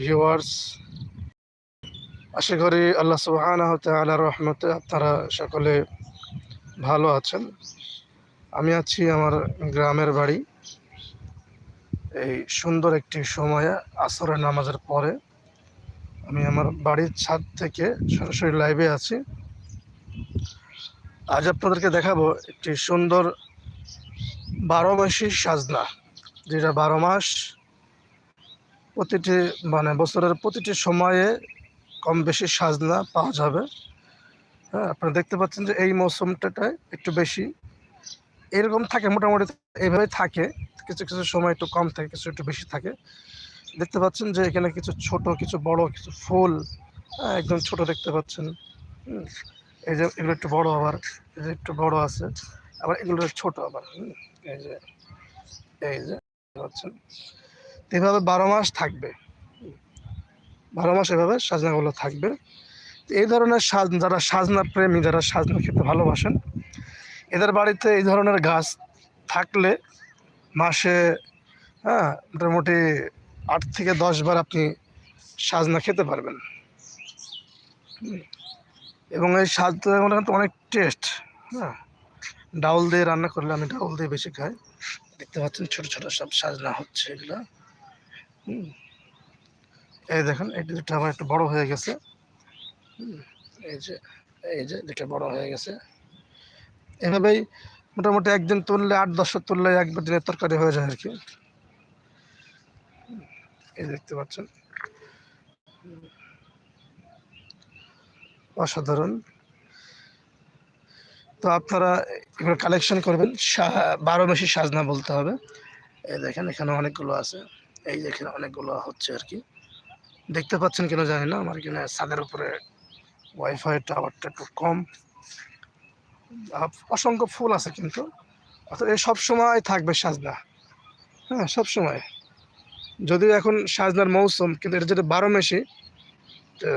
Viewers আশা করি আল্লাহ সুবহানাহ তাআলার রহমতে আপনারা সকলে ভালো আছেন। আমি আছি আমার গ্রামের বাড়ি। এই সুন্দর একটি সময়ে আসরের নামাজের পরে আমি আমার বাড়ির ছাদ থেকে সরাসরি লাইভে আছি। আজ আপনাদেরকে দেখাবো একটি সুন্দর বারো মাসি সাজনা, যেটা বারো মাস প্রতিটি মানে বছরের প্রতিটি সময়ে কম বেশি সাজনা পাওয়া যাবে। হ্যাঁ আপনারা দেখতে পাচ্ছেন যে এই মৌসুমটাটায় একটু বেশি। এরকম থাকে মোটামুটি এইভাবে থাকে। কিছু কিছু সময় একটু কম থাকে কিছু একটু বেশি থাকে। দেখতে পাচ্ছেন যে এখানে কিছু ছোট কিছু বড় কিছু ফুল হ্যাঁ, একদম ছোট দেখতে পাচ্ছেন। এই যে এগুলো একটু বড় আবার এই যে একটু বড় আছে আবার এগুলো ছোট আবার এই যে এই যে পাচ্ছেন। এভাবে বারো মাস থাকবে। বারো মাস এভাবে সাজনাগুলো থাকবে। এই ধরনের সাজ, যারা সাজনা প্রেমী, যারা সাজনা খেতে ভালোবাসেন, এদের বাড়িতে এই ধরনের গাছ থাকলে মাসে হ্যাঁ মোটামুটি আট থেকে দশ বার আপনি সাজনা খেতে পারবেন। এবং এই সাজনাগুলো কিন্তু অনেক টেস্ট হ্যাঁ। ডাউল দিয়ে রান্না করলে আমি ডাউল দিয়ে বেশি খাই। দেখতে পাচ্ছেন ছোটো ছোটো সব সাজনা হচ্ছে এগুলো। এই দেখেন, এই দুটো আমার একটু বড় হয়ে গেছে। এই যে এই যে দুটো বড় হয়ে গেছে। এভাবেই মোটামুটি একদিন তুললে, আট দশটা তুললে একবার দিনের তরকারি হয়ে যায় আর কি। এই দেখতে পাচ্ছেন। অসাধারণ। তো আপনারা এগুলো কালেকশন করবেন বারো মাসি সাজনা বলতে হবে। এই দেখেন, এখানে অনেকগুলো আছে। এই যে এখানে অনেকগুলো হচ্ছে আর কি। দেখতে পাচ্ছেন কিনা জানি না, আমার এখানে ছাদের উপরে ওয়াইফাই টাওয়ারটা একটু কম। অসংখ্য ফুল আছে কিন্তু। অর্থাৎ এই সব সময় থাকবে সাজনা হ্যাঁ সব সময়। যদিও এখন সাজনার মৌসুম, কিন্তু এটা যেটা বারো মেশি তো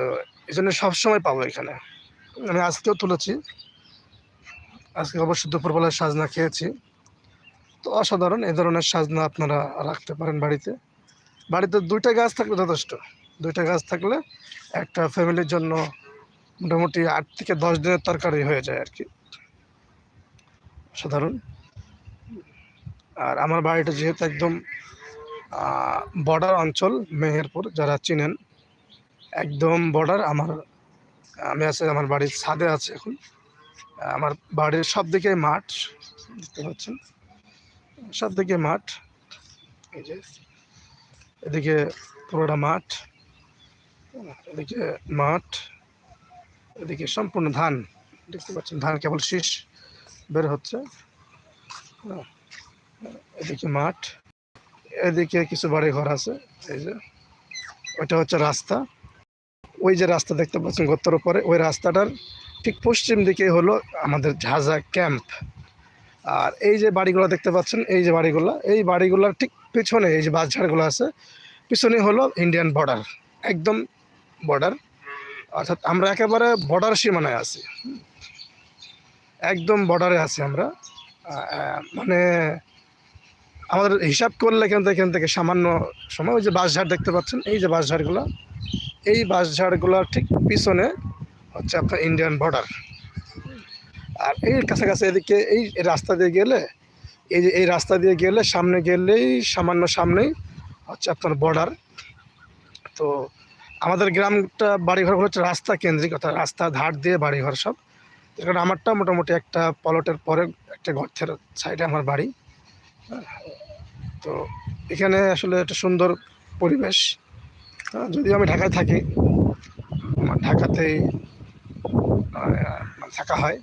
এই জন্য সবসময় পাবো এখানে। আমি আজকেও তুলেছি। আজকে অবশ্য দুপুরবেলায় সাজনা খেয়েছি। তো অসাধারণ এ ধরনের সাজনা আপনারা রাখতে পারেন বাড়িতে। বাড়িতে দুইটা গাছ থাকলে যথেষ্ট। দুইটা গাছ থাকলে একটা ফ্যামিলির জন্য মোটামুটি আট থেকে দশ দিনের তরকারি হয়ে যায় আর কি। সাধারণ। আর আমার বাড়িটা যেহেতু একদম বর্ডার অঞ্চল, মেহেরপুর, যারা চিনেন, একদম বর্ডার, আমার, আমি আছে, আমার বাড়ির ছাদে আছে এখন। আমার বাড়ির সব দিকে মাঠ, দেখতে পাচ্ছেন? সব দিকে মাঠ। এই যে। এদিকে পুরোটা মাঠ এদিকে মাঠ এদিকে সম্পূর্ণ ধান দেখতে পাচ্ছেন ধান কেবল শীষ বের হচ্ছে। হ্যাঁ, এদিকে মাঠ এদিকে কিছু বাড়ি ঘর আছে এই যে ওইটা হচ্ছে রাস্তা। ওই যে রাস্তা দেখতে পাচ্ছেন গর্তর উপরে ওই রাস্তাটার ঠিক পশ্চিম দিকে হলো আমাদের ঝাঁঝা ক্যাম্প। আর এই যে বাড়িগুলো দেখতে পাচ্ছেন, এই যে বাড়িগুলো, এই বাড়িগুলোর ঠিক পিছনে এই যে বাসঝাড়গুলো আছে, পিছনে হলো ইন্ডিয়ান বর্ডার একদম বর্ডার অর্থাৎ আমরা একেবারে বর্ডার সীমানায় আছি। একদম বর্ডারে আছি আমরা। মানে আমাদের হিসাব করলে এখান থেকে এখান থেকে সামান্য সময়, ওই যে বাঁশঝাড় দেখতে পাচ্ছেন, এই যে বাঁশঝাড়গুলো এই বাঁশঝাড়গুলোর ঠিক পিছনে হচ্ছে আপনার ইন্ডিয়ান বর্ডার আর এই কাছাকাছি এদিকে এই রাস্তা দিয়ে গেলে এই যে এই রাস্তা দিয়ে গেলে সামনে গেলেই সামান্য সামনেই হচ্ছে আপনার বর্ডার তো আমাদের গ্রামটা বাড়িঘরগুলো হচ্ছে রাস্তা কেন্দ্রিক অর্থাৎ রাস্তা ধার দিয়ে বাড়িঘর সব। কারণে আমারটা মোটামুটি একটা পলটের পরে একটা গর্তের সাইডে আমার বাড়ি। তো এখানে আসলে একটা সুন্দর পরিবেশ। যদিও আমি ঢাকায় থাকি আমার ঢাকাতেই আহ, থাকা হয়।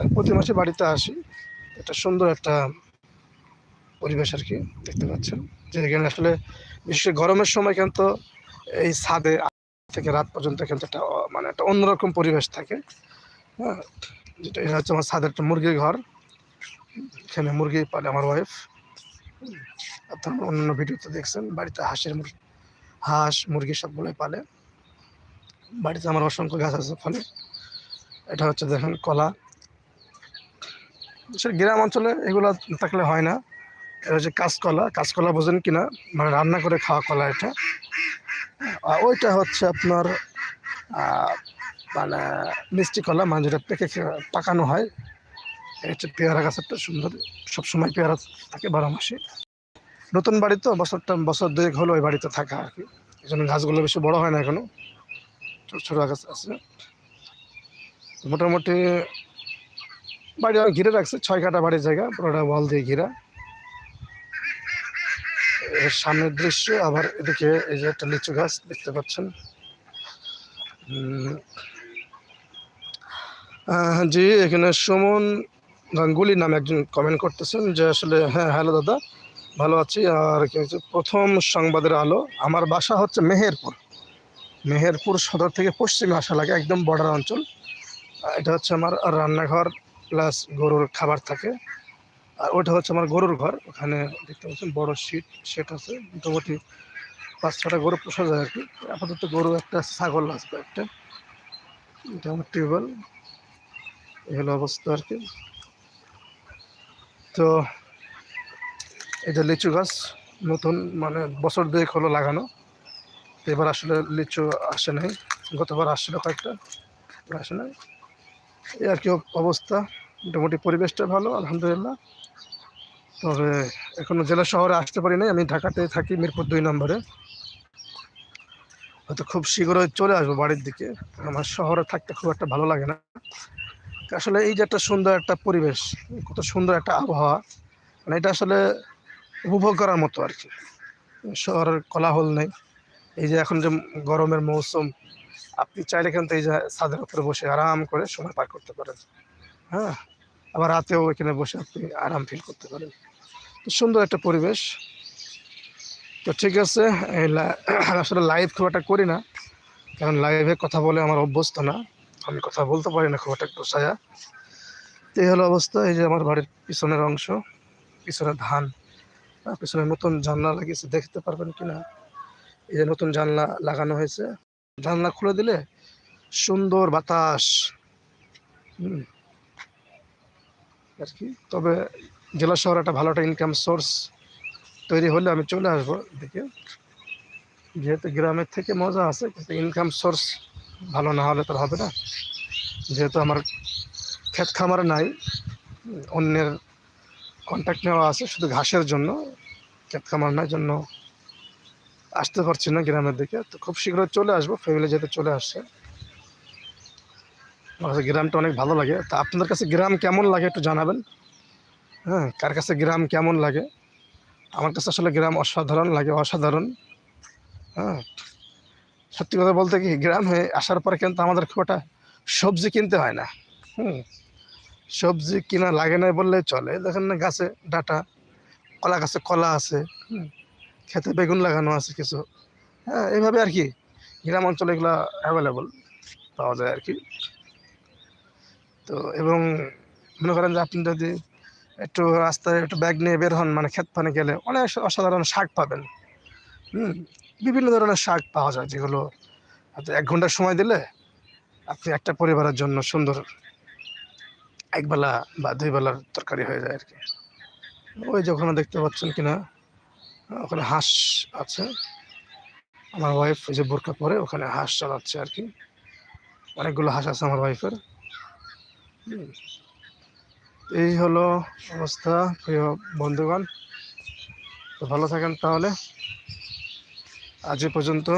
তাই প্রতি মাসে বাড়িতে আসি। এটা সুন্দর একটা পরিবেশ আর কি দেখতে পাচ্ছেন। যে এখানে আসলে বিশেষ করে গরমের সময় কিন্তু এই ছাদে থেকে রাত পর্যন্ত কিন্তু একটা মানে একটা অন্যরকম পরিবেশ থাকে। হ্যাঁ যেটা এটা হচ্ছে আমার ছাদের একটা মুরগির ঘর। এখানে মুরগি পালে আমার ওয়াইফ আপনার অন্যান্য ভিডিওতে দেখছেন, বাড়িতে হাঁসের হাঁস, মুরগি সবগুলোই পালে। বাড়িতে আমার অসংখ্য গাছ আছে ফলে এটা হচ্ছে দেখেন কলা। গ্রাম অঞ্চলে এগুলো থাকলে হয় না। এটা হচ্ছে কাঁচকলা কাঁচকলা বোঝেন কিনা মানে রান্না করে খাওয়া কলা এটা। ওইটা হচ্ছে আপনার মানে মিষ্টি কলা মানে যেটা পেকে পাকানো হয়। হচ্ছে পেয়ারা গাছ, একটা সুন্দর, সবসময় পেয়ারা থাকে বারো মাসে। নতুন বাড়ি তো, বছরটা, বছর দুয়েক হলো ওই বাড়িতে থাকা আর কি। এই জন্য গাছগুলো বেশি বড় হয় না এখনও ছোট ছোট গাছ আছে। মোটামুটি বাড়ি ঘিরে রাখছে, ছয় কাটা বাড়ির জায়গা, পুরোটা ওয়াল দিয়ে ঘিরা। এর সামনের দৃশ্য, আবার এদিকে এই যে একটা লিচু গাছ দেখতে পাচ্ছেন। জি, এখানে সুমন গাঙ্গুলি নামে একজন কমেন্ট করতেছেন যে আসলে হ্যাঁ হ্যালো দাদা, ভালো আছি। আর কি প্রথম সংবাদের আলো, আমার বাসা হচ্ছে মেহেরপুর। মেহেরপুর সদর থেকে পশ্চিমে আসা লাগে একদম বর্ডার অঞ্চল। এটা হচ্ছে আমার রান্নাঘর। প্লাস গরুর খাবার থাকে। আর ওটা হচ্ছে আমার গরুর ঘর। ওখানে দেখতে পাচ্ছেন বড় শীট, সেট আছে। মোটামুটি পাঁচ ছটা গরু পোষা যায় আর কি। আপাতত গরু একটা ছাগল আসবে একটা এটা আমার টিউবওয়েল। এই হলো অবস্থা আর কি। তো এটা লিচু গাছ, নতুন মানে বছর দুয়েক হলো লাগানো। এবার আসলে লিচু আসে নাই। গতবার আসছিল কয়েকটা আসে নাই। এই আর কি অবস্থা। মোটামুটি পরিবেশটা ভালো, আলহামদুলিল্লাহ। তবে এখনও জেলা শহরে আসতে পারি নাই। আমি ঢাকাতে থাকি, মিরপুর দুই নম্বরে। হয়তো খুব শীঘ্রই চলে আসব বাড়ির দিকে। আমার শহরে থাকতে খুব একটা ভালো লাগে না। আসলে এই যে একটা সুন্দর একটা পরিবেশ, কত সুন্দর একটা আবহাওয়া মানে এটা আসলে উপভোগ করার মতো আর কি। শহরের কোলাহল নেই। এই যে এখন যে গরমের মৌসুম আপনি চাইলে এই যে ছাদের উপরে বসে আরাম করে সময় পার করতে পারেন। হ্যাঁ? আবার রাতেও এখানে বসে আপনি আরাম ফিল করতে পারেন। তো সুন্দর একটা পরিবেশ। তো ঠিক আছে আসলে লাইভ খুব একটা করি না। কারণ লাইভে কথা বলে আমার অভ্যস্ত না। আমি কথা বলতে পারি না খুব একটা গোসায়া তো এই হলো অবস্থা, এই যে আমার বাড়ির পিছনের অংশ, পিছনে ধান। পিছনে নতুন জানলা লাগিয়েছে, দেখতে পারবেন কিনা? এই যে নতুন জানলা লাগানো হয়েছে। জানলা খুলে দিলে সুন্দর বাতাস। আর কি? তবে জেলা শহর একটা ভালো একটা ইনকাম সোর্স তৈরি হলে আমি চলে আসব এদিকে যেহেতু গ্রামের থেকে মজা আছে, কিন্তু ইনকাম সোর্স ভালো না হলে তো হবে না। যেহেতু আমার ক্ষেত খামার নাই, অন্যের কন্ট্যাক্ট নেওয়া আছে শুধু ঘাসের জন্য, ক্ষেত খামার নাই, জন্য আসতে পারছি না গ্রামের দিকে। তো খুব শীঘ্রই চলে আসব ফ্যামিলি যেতে চলে আসছে। আমার কাছে গ্রামটা অনেক ভালো লাগে। তা আপনাদের কাছে গ্রাম কেমন লাগে একটু জানাবেন? হ্যাঁ কার কাছে গ্রাম কেমন লাগে? আমার কাছে আসলে গ্রাম অসাধারণ লাগে, অসাধারণ। হ্যাঁ সত্যি কথা বলতে কি, গ্রাম হয়ে আসার পরে কিন্তু আমাদের খুব একটা সবজি কিনতে হয় না। হুম, সবজি কিনা লাগে না বললে চলে। দেখেন না গাছে ডাটা, কলা গাছে কলা আছে। হুম খেতে বেগুন লাগানো আছে কিছু। হ্যাঁ এইভাবে আর কি গ্রাম অঞ্চলে এগুলো অ্যাভেলেবল পাওয়া যায় আর কি। তো এবং মনে করেন যে আপনি যদি একটু রাস্তায় একটু ব্যাগ নিয়ে বের হন মানে ক্ষেত পানে গেলে অনেক অসাধারণ শাক পাবেন। হুম, বিভিন্ন ধরনের শাক পাওয়া যায় যেগুলো এক ঘণ্টা সময় দিলে আপনি একটা পরিবারের জন্য সুন্দর একবেলা বা দুই বেলার তরকারি হয়ে যায় আর কি। ওই যে ওখানে দেখতে পাচ্ছেন কিনা ওখানে হাঁস আছে। আমার ওয়াইফ যে বোরকা পরে, ওখানে হাঁস চালাচ্ছে আর কি। অনেকগুলো হাঁস আছে আমার ওয়াইফের। এই হলো অবস্থা, প্রিয় বন্ধুগণ। তো ভালো থাকেন তাহলে। আজ পর্যন্ত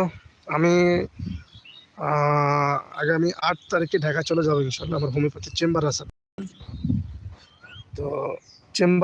আমি আগামী আট তারিখে ঢাকা চলে যাব ইনশাল্লাহ আমার হোমিওপ্যাথি চেম্বার আছে। তো চেম্বার